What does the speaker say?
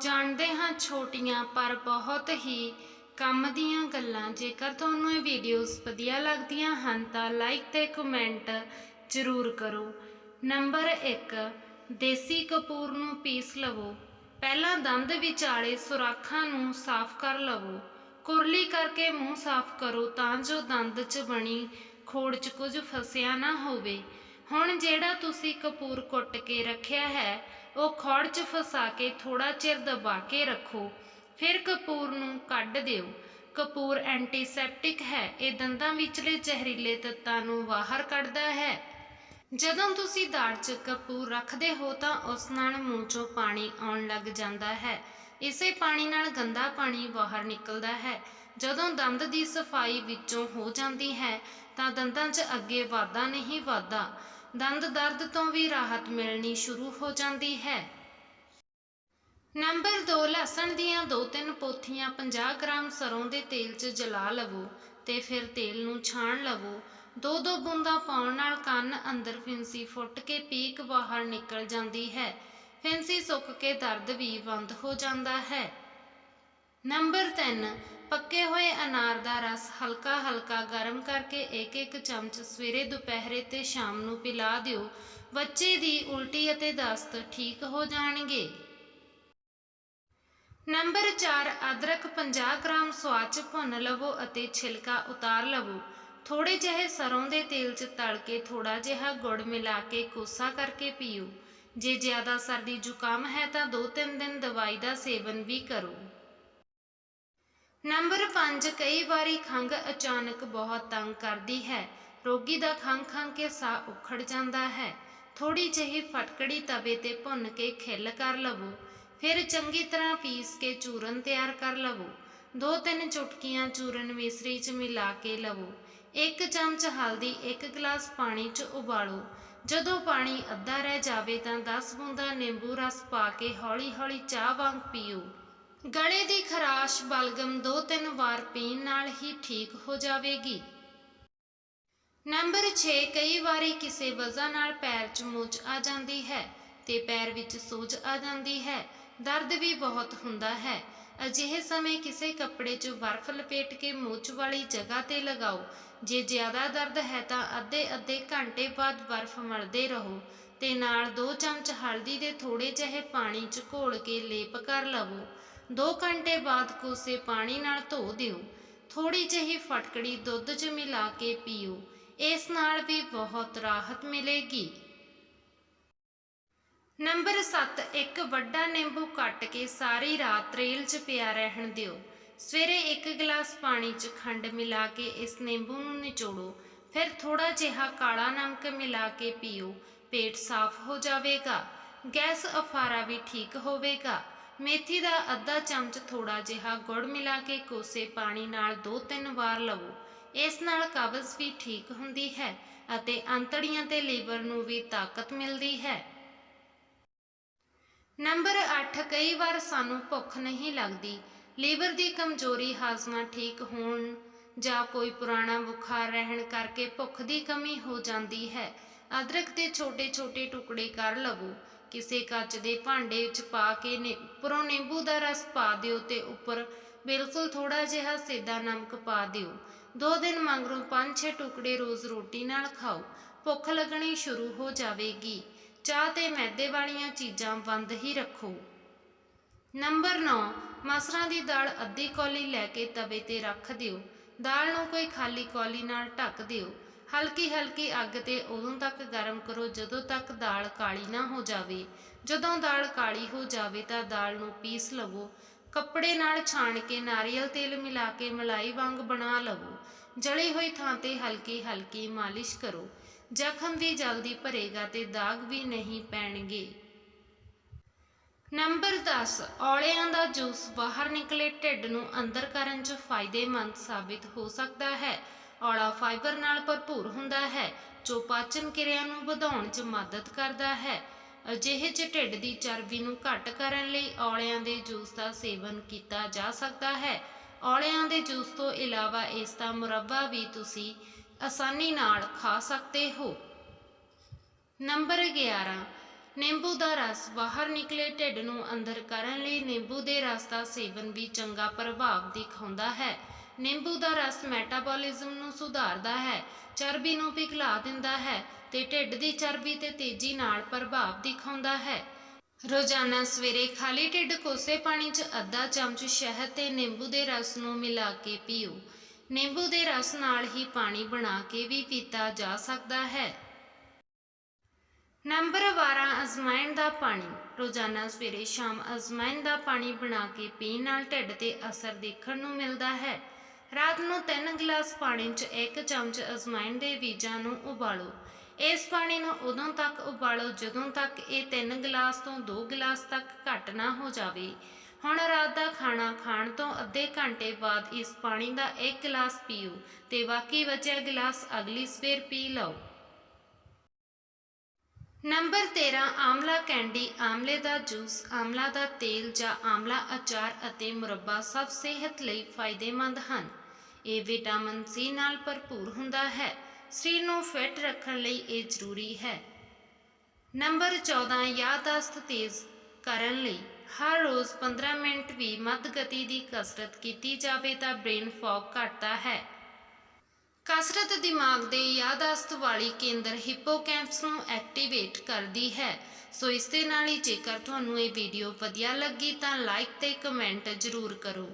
ਜਾਣਦੇ ਹਾਂ ਛੋਟੀਆਂ, ਪਰ ਬਹੁਤ ਹੀ ਕੰਮ ਦੀਆਂ ਗੱਲਾਂ। ਜੇਕਰ ਤੁਹਾਨੂੰ ਇਹ ਵੀਡੀਓਜ਼ ਵਧੀਆ ਲੱਗਦੀਆਂ ਹਨ, ਤਾਂ ਲਾਈਕ ਤੇ ਕਮੈਂਟ ਜ਼ਰੂਰ ਕਰੋ। ਨੰਬਰ 1 ਦੇਸੀ ਕਪੂਰ ਨੂੰ ਪੀਸ ਲਵੋ। ਪਹਿਲਾਂ ਦੰਦ ਵਿਚਾਲੇ ਸੁਰਾਖਾਂ ਨੂੰ ਸਾਫ਼ ਕਰ ਲਵੋ। ਕੁਰਲੀ ਕਰਕੇ ਮੂੰਹ ਸਾਫ਼ ਕਰੋ ਤਾਂ ਜੋ ਦੰਦ 'ਚ ਬਣੀ ਖੋੜ 'ਚ ਕੁਝ ਫਸਿਆ ਨਾ ਹੋਵੇ। ਹੁਣ ਜਿਹੜਾ ਤੁਸੀਂ ਕਪੂਰ ਕੁੱਟ ਕੇ ਰੱਖਿਆ ਹੈ, ਉਹ ਖੌੜ 'ਚ ਫਸਾ ਕੇ ਥੋੜਾ ਚਿਰ ਦਬਾ ਕੇ ਰੱਖੋ। ਫਿਰ ਕਪੂਰ ਨੂੰ ਕੱਢ ਦਿਓ। ਕਪੂਰ ਐਂਟੀਸੈਪਟਿਕ ਹੈ, ਇਹ ਦੰਦਾਂ ਵਿਚਲੇ ਜ਼ਹਿਰੀਲੇ ਤੱਤਾਂ ਨੂੰ ਬਾਹਰ ਕੱਢਦਾ ਹੈ। ਜਦੋਂ ਤੁਸੀਂ ਦਾੜ 'ਚ ਕਪੂਰ ਰੱਖਦੇ ਹੋ, ਤਾਂ ਉਸ ਨਾਲ ਮੂੰਹ 'ਚੋਂ ਪਾਣੀ ਆਉਣ ਲੱਗ ਜਾਂਦਾ ਹੈ। ਇਸੇ ਪਾਣੀ ਨਾਲ ਗੰਦਾ ਪਾਣੀ ਬਾਹਰ ਨਿਕਲਦਾ ਹੈ। ਜਦੋਂ ਦੰਦ ਦੀ ਸਫ਼ਾਈ ਵਿੱਚੋਂ ਹੋ ਜਾਂਦੀ ਹੈ, ਤਾਂ ਦੰਦਾਂ 'ਚ ਅੱਗੇ ਵਾਧਾ ਨਹੀਂ ਵਾਧਾ। ਦੰਦ ਦਰਦ ਤੋਂ ਵੀ ਰਾਹਤ ਮਿਲਣੀ ਸ਼ੁਰੂ ਹੋ ਜਾਂਦੀ ਹੈ। ਨੰਬਰ 2 ਲਸਣ ਦੀਆਂ 2-3 ਪੋਥੀਆਂ 50 ਗ੍ਰਾਮ ਸਰੋਂ ਦੇ ਤੇਲ 'ਚ ਜਲਾ ਲਵੋ ਤੇ ਫਿਰ ਤੇਲ ਨੂੰ ਛਾਣ ਲਵੋ। ਦੋ ਦੋ ਬੂੰਦਾਂ ਪਾਉਣ ਨਾਲ ਕੰਨ ਅੰਦਰ ਫਿੰਸੀ ਫੁੱਟ ਕੇ ਪੀਕ ਬਾਹਰ ਨਿਕਲ ਜਾਂਦੀ ਹੈ। ਫਿੰਸੀ ਸੁੱਕ ਕੇ ਦਰਦ ਵੀ ਬੰਦ ਹੋ ਜਾਂਦਾ ਹੈ। ਨੰਬਰ 3 ਪੱਕੇ ਹੋਏ ਅਨਾਰ ਦਾ ਰਸ ਹਲਕਾ ਹਲਕਾ ਗਰਮ ਕਰਕੇ ਇੱਕ ਇੱਕ ਚਮਚ ਸਵੇਰੇ ਦੁਪਹਿਰੇ ਤੇ ਸ਼ਾਮ ਨੂੰ ਪਿਲਾ ਦਿਓ। ਬੱਚੇ ਦੀ ਉਲਟੀ ਅਤੇ ਦਸਤ ਠੀਕ ਹੋ ਜਾਣਗੇ। ਨੰਬਰ 4 ਅਦਰਕ 50 ਗ੍ਰਾਮ ਸਵਾਦ 'ਚ ਭੁੰਨ ਲਵੋ ਅਤੇ ਛਿਲਕਾ ਉਤਾਰ ਲਵੋ। ਥੋੜੇ ਜਿਹੇ ਸਰੋਂ ਦੇ ਤੇਲ 'ਚ ਤਲ ਕੇ ਥੋੜਾ ਜਿਹਾ ਗੁੜ ਮਿਲਾ ਕੇ ਕੋਸਾ ਕਰਕੇ ਪੀਓ। ਜੇ ਜ਼ਿਆਦਾ ਸਰਦੀ ਜ਼ੁਕਾਮ ਹੈ ਤਾਂ 2-3 ਦਿਨ ਦਵਾਈ ਦਾ ਸੇਵਨ ਵੀ ਕਰੋ। ਨੰਬਰ 5 ਕਈ ਵਾਰੀ ਖੰਘ ਅਚਾਨਕ ਬਹੁਤ ਤੰਗ ਕਰਦੀ ਹੈ। ਰੋਗੀ ਦਾ ਖੰਘ ਖੰਘ ਕੇ ਸਾਹ ਉਖੜ ਜਾਂਦਾ ਹੈ। ਥੋੜੀ ਜਿਹੀ ਫਟਕੜੀ ਤਵੇ ਤੇ ਭੁੰਨ ਕੇ ਖਿੱਲ ਕਰ ਲਵੋ। ਫਿਰ ਚੰਗੀ ਤਰ੍ਹਾਂ ਪੀਸ ਕੇ ਚੂਰਨ ਤਿਆਰ ਕਰ ਲਵੋ। ਦੋ ਤਿੰਨ ਚੁਟਕੀਆਂ ਚੂਰਨ ਮਿਸਰੀ 'ਚ ਮਿਲਾ ਕੇ ਲਵੋ। ਇੱਕ ਚਮਚ ਹਲਦੀ ਇੱਕ ਗਲਾਸ ਪਾਣੀ 'ਚ ਉਬਾਲੋ। ਜਦੋਂ ਪਾਣੀ ਅੱਧਾ ਰਹਿ ਜਾਵੇ ਤਾਂ 10 ਬੂੰਦਾਂ ਨਿੰਬੂ ਰਸ ਪਾ ਕੇ ਹੌਲੀ-ਹੌਲੀ ਚਾਹ ਵਾਂਗ ਪੀਓ। ਗਲੇ ਦੀ ਖਰਾਸ਼ ਬਲਗਮ ਦੋ ਤਿੰਨ ਵਾਰ ਪੀਣ ਨਾਲ ਹੀ ਠੀਕ ਹੋ ਜਾਵੇਗੀ। ਨੰਬਰ 6 ਕਈ ਵਾਰੀ ਕਿਸੇ ਵਜ੍ਹਾ ਨਾਲ ਪੈਰ 'ਚ ਮੋਚ ਆ ਜਾਂਦੀ ਹੈ ਤੇ ਪੈਰ ਵਿੱਚ ਸੋਜ ਆ ਜਾਂਦੀ ਹੈ। ਦਰਦ ਵੀ ਬਹੁਤ ਹੁੰਦਾ ਹੈ। ਅਜਿਹੇ ਸਮੇਂ ਕਿਸੇ ਕੱਪੜੇ 'ਚ ਬਰਫ਼ ਲਪੇਟ ਕੇ ਮੋਚ ਵਾਲੀ ਜਗ੍ਹਾ ਤੇ ਲਗਾਓ। ਜੇ ਜ਼ਿਆਦਾ ਦਰਦ ਹੈ ਤਾਂ ਅੱਧੇ ਅੱਧੇ ਘੰਟੇ ਬਾਅਦ ਬਰਫ਼ ਮਲਦੇ ਰਹੋ ਤੇ ਨਾਲ 2 ਚਮਚ ਹਲਦੀ ਦੇ ਥੋੜੇ ਜਿਹੇ ਪਾਣੀ 'ਚ ਘੋਲ ਕੇ ਲੇਪ ਕਰ ਲਵੋ। 2 ਘੰਟੇ ਬਾਅਦ ਕੋਸੇ ਪਾਣੀ ਨਾਲ ਧੋ ਦਿਓ। ਥੋੜੀ ਜਿਹੀ ਫਟਕੜੀ ਦੁੱਧ 'ਚ ਮਿਲਾ ਕੇ ਪੀਓ। ਇਸ ਨਾਲ ਵੀ ਬਹੁਤ ਰਾਹਤ ਮਿਲੇਗੀ। ਨੰਬਰ 7 ਇੱਕ ਵੱਡਾ ਨਿੰਬੂ ਕੱਟ ਕੇ ਸਾਰੀ ਰਾਤ ਰੇਲ 'ਚ ਪਿਆ ਰਹਿਣ ਦਿਓ। ਸਵੇਰੇ ਇੱਕ ਗਲਾਸ ਪਾਣੀ 'ਚ ਖੰਡ ਮਿਲਾ ਕੇ ਇਸ ਨਿੰਬੂ ਨੂੰ ਨਿਚੋੜੋ। ਫਿਰ ਥੋੜਾ ਜਿਹਾ ਕਾਲਾ ਨਮਕ ਮਿਲਾ ਕੇ ਪੀਓ। ਪੇਟ ਸਾਫ਼ ਹੋ ਜਾਵੇਗਾ। ਗੈਸ ਅਫਾਰਾ ਵੀ ਠੀਕ ਹੋਵੇਗਾ। ਮੇਥੀ ਦਾ ਅੱਧਾ ਚਮਚ ਥੋੜਾ ਜਿਹਾ ਗੁੜ ਮਿਲਾ ਕੇ ਕੋਸੇ ਪਾਣੀ ਨਾਲ 2-3 ਵਾਰ ਲਵੋ। ਇਸ ਨਾਲ ਕਬਜ਼ ਵੀ ਠੀਕ ਹੁੰਦੀ ਹੈ ਅਤੇ ਅੰਤੜੀਆਂ ਤੇ ਲੀਵਰ ਨੂੰ ਵੀ ਤਾਕਤ ਮਿਲਦੀ ਹੈ। ਨੰਬਰ 8 ਕਈ ਵਾਰ ਸਾਨੂੰ ਭੁੱਖ ਨਹੀਂ ਲੱਗਦੀ। ਲੀਵਰ ਦੀ ਕਮਜ਼ੋਰੀ ਹਾਜ਼ਮਾ ਠੀਕ ਹੋਣ ਜਾਂ ਕੋਈ ਪੁਰਾਣਾ ਬੁਖਾਰ ਰਹਿਣ ਕਰਕੇ ਭੁੱਖ ਦੀ ਕਮੀ ਹੋ ਜਾਂਦੀ ਹੈ। ਅਦਰਕ ਦੇ ਛੋਟੇ-ਛੋਟੇ ਟੁਕੜੇ ਕਰ ਲਵੋ। ਕਿਸੇ ਕੱਚ ਦੇ ਭਾਂਡੇ ਵਿੱਚ ਪਾ ਕੇ ਨੇ, ਉੱਪਰੋਂ ਨਿੰਬੂ ਦਾ ਰਸ ਪਾ ਦਿਓ ਤੇ ਉੱਪਰ ਬਿਲਕੁਲ ਥੋੜਾ ਜਿਹਾ ਸੇਦਾ ਨਮਕ ਪਾ ਦਿਓ। ਦੋ ਦਿਨ ਮਗਰੋਂ 5-6 ਟੁਕੜੇ ਰੋਜ਼ ਰੋਟੀ ਨਾਲ ਖਾਓ, ਭੁੱਖ ਲੱਗਣੀ ਸ਼ੁਰੂ ਹੋ ਜਾਵੇਗੀ। ਚਾਹ ਤੇ ਮੈਦੇ ਵਾਲੀਆਂ ਚੀਜ਼ਾਂ ਬੰਦ ਹੀ ਰੱਖੋ। ਨੰਬਰ 9 ਮਸਰਾਂ ਦੀ ਦਾਲ ਅੱਧੀ ਕੌਲੀ ਲੈ ਕੇ ਤਵੇ ਤੇ ਰੱਖ ਦਿਓ। ਦਾਲ ਨੂੰ ਕੋਈ ਖਾਲੀ ਕੌਲੀ ਨਾਲ ਢੱਕ ਦਿਓ। ਹਲਕੀ ਹਲਕੀ ਅੱਗ ਤੇ ਉਦੋਂ ਤੱਕ ਗਰਮ ਕਰੋ, ਜਦੋਂ ਤੱਕ ਦਾਲ ਕਾਲੀ ਨਾ ਹੋ ਜਾਵੇ। ਜਦੋਂ ਦਾਲ ਕਾਲੀ ਹੋ ਜਾਵੇ ਤਾਂ ਦਾਲ ਨੂੰ ਪੀਸ ਲਵੋ। ਕੱਪੜੇ ਨਾਲ ਛਾਣ ਕੇ ਨਾਰੀਅਲ ਤੇਲ ਮਿਲਾ ਕੇ ਮਲਾਈ ਵਾਂਗ ਬਣਾ ਲਵੋ। ਜਲੀ ਹੋਈ ਥਾਂ ਤੇ ਹਲਕੀ ਹਲਕੀ ਮਾਲਿਸ਼ ਕਰੋ। ਜ਼ਖਮ ਵੀ ਜਲਦੀ ਭਰੇਗਾ ਤੇ ਦਾਗ ਵੀ ਨਹੀਂ ਪੈਣਗੇ। ਨੰਬਰ 10 ਔਲਿਆਂ ਦਾ ਜੂਸ ਬਾਹਰ ਨਿਕਲੇ ਢਿੱਡ ਨੂੰ ਅੰਦਰ ਕਰਨ 'ਚ ਫਾਇਦੇਮੰਦ ਸਾਬਿਤ ਹੋ ਸਕਦਾ ਹੈ। ਔਲਾ ਫਾਈਬਰ ਨਾਲ ਭਰਪੂਰ ਹੁੰਦਾ ਹੈ, ਜੋ ਪਾਚਨ ਕਿਰਿਆ ਨੂੰ ਵਧਾਉਣ 'ਚ ਮਦਦ ਕਰਦਾ ਹੈ। ਅਜਿਹੇ 'ਚ ਢਿੱਡ ਦੀ ਚਰਬੀ ਨੂੰ ਘੱਟ ਕਰਨ ਲਈ ਔਲਿਆਂ ਦੇ ਜੂਸ ਦਾ ਸੇਵਨ ਕੀਤਾ ਜਾ ਸਕਦਾ ਹੈ। ਔਲਿਆਂ ਦੇ ਜੂਸ ਤੋਂ ਇਲਾਵਾ ਇਸ ਦਾ ਮੁਰੱਬਾ ਵੀ ਤੁਸੀਂ ਆਸਾਨੀ ਨਾਲ ਖਾ ਸਕਦੇ ਹੋ। ਨੰਬਰ 11 ਨਿੰਬੂ ਦਾ ਰਸ ਬਾਹਰ ਨਿਕਲੇ ਢਿੱਡ ਨੂੰ ਅੰਦਰ ਕਰਨ ਲਈ ਨਿੰਬੂ ਦੇ ਰਸ ਦਾ ਸੇਵਨ ਵੀ ਚੰਗਾ ਪ੍ਰਭਾਵ ਦਿਖਾਉਂਦਾ ਹੈ। ਨਿੰਬੂ ਦਾ ਰਸ ਮੈਟਾਬੋਲਿਜ਼ਮ ਨੂੰ ਸੁਧਾਰਦਾ ਹੈ, ਚਰਬੀ ਨੂੰ ਪਿਘਲਾ ਦਿੰਦਾ ਹੈ ਤੇ ਢਿੱਡ ਦੀ ਚਰਬੀ ਤੇ ਤੇਜ਼ੀ ਨਾਲ ਪ੍ਰਭਾਵ ਦਿਖਾਉਂਦਾ ਹੈ। ਰੋਜ਼ਾਨਾ ਸਵੇਰੇ ਖਾਲੀ ਢਿੱਡ ਕੋਸੇ ਪਾਣੀ 'ਚ ਅੱਧਾ ਚਮਚ ਸ਼ਹਿਦ ਤੇ ਨਿੰਬੂ ਦੇ ਰਸ ਨੂੰ ਮਿਲਾ ਕੇ ਪੀਓ। ਨਿੰਬੂ ਦੇ ਰਸ ਨਾਲ ਹੀ ਪਾਣੀ ਬਣਾ ਕੇ ਵੀ ਪੀਤਾ ਜਾ ਸਕਦਾ ਹੈ। ਨੰਬਰ 12 ਅਜ਼ਮਾਇਣ ਦਾ ਪਾਣੀ। ਰੋਜ਼ਾਨਾ ਸਵੇਰੇ ਸ਼ਾਮ ਅਜ਼ਮਾਇਣ ਦਾ ਪਾਣੀ ਬਣਾ ਕੇ ਪੀਣ ਨਾਲ ਢਿੱਡ ਤੇ ਅਸਰ ਦੇਖਣ ਨੂੰ ਮਿਲਦਾ ਹੈ। ਰਾਤ ਨੂੰ 3 ਗਲਾਸ ਪਾਣੀ 'ਚ 1 ਚਮਚ ਅਜ਼ਮਾਇਣ ਦੇ ਬੀਜਾਂ ਨੂੰ ਉਬਾਲੋ। ਇਸ ਪਾਣੀ ਨੂੰ ਉਦੋਂ ਤੱਕ ਉਬਾਲੋ ਜਦੋਂ ਤੱਕ ਇਹ 3 ਗਲਾਸ ਤੋਂ 2 ਗਲਾਸ ਤੱਕ ਘੱਟ ਨਾ ਹੋ ਜਾਵੇ। ਹੁਣ ਰਾਤ ਦਾ ਖਾਣਾ ਖਾਣ ਤੋਂ ਅੱਧੇ ਘੰਟੇ ਬਾਅਦ ਇਸ ਪਾਣੀ ਦਾ 1 ਗਲਾਸ ਪੀਓ ਤੇ ਬਾਕੀ ਬਚਿਆ ਗਲਾਸ ਅਗਲੀ ਸਵੇਰ ਪੀ ਲਓ। ਨੰਬਰ 13 ਆਮਲਾ ਕੈਂਡੀ, ਆਮਲੇ ਦਾ ਜੂਸ, ਆਮਲਾ ਦਾ ਤੇਲ ਜਾਂ ਆਮਲਾ ਅਚਾਰ ਅਤੇ ਮੁਰੱਬਾ ਸਭ ਸਿਹਤ ਲਈ ਫਾਇਦੇਮੰਦ ਹਨ। ਇਹ ਵਿਟਾਮਿਨ ਸੀ ਨਾਲ ਭਰਪੂਰ ਹੁੰਦਾ ਹੈ। ਸਰੀਰ ਨੂੰ ਫਿੱਟ ਰੱਖਣ ਲਈ ਇਹ ਜ਼ਰੂਰੀ ਹੈ। ਨੰਬਰ 14 ਯਾਦਾਸ਼ਤ ਤੇਜ਼ ਕਰਨ ਲਈ ਹਰ ਰੋਜ਼ 15 ਮਿੰਟ ਵੀ ਮੱਧ ਗਤੀ ਦੀ ਕਸਰਤ ਕੀਤੀ ਜਾਵੇ ਤਾਂ ਬ੍ਰੇਨ ਫੌਗ ਘਟਦਾ ਹੈ। ਕਸਰਤ ਦਿਮਾਗ ਦੇ ਯਾਦਾਸ਼ਤ ਵਾਲੀ ਕੇਂਦਰ ਹਿਪੋਕੈਂਪਸ ਨੂੰ ਐਕਟੀਵੇਟ ਕਰਦੀ ਹੈ। ਸੋ ਇਸ ਦੇ ਨਾਲ ਹੀ ਜੇਕਰ ਤੁਹਾਨੂੰ ਇਹ ਵੀਡੀਓ ਵਧੀਆ ਲੱਗੀ ਤਾਂ ਲਾਈਕ ਤੇ ਕਮੈਂਟ ਜ਼ਰੂਰ ਕਰੋ।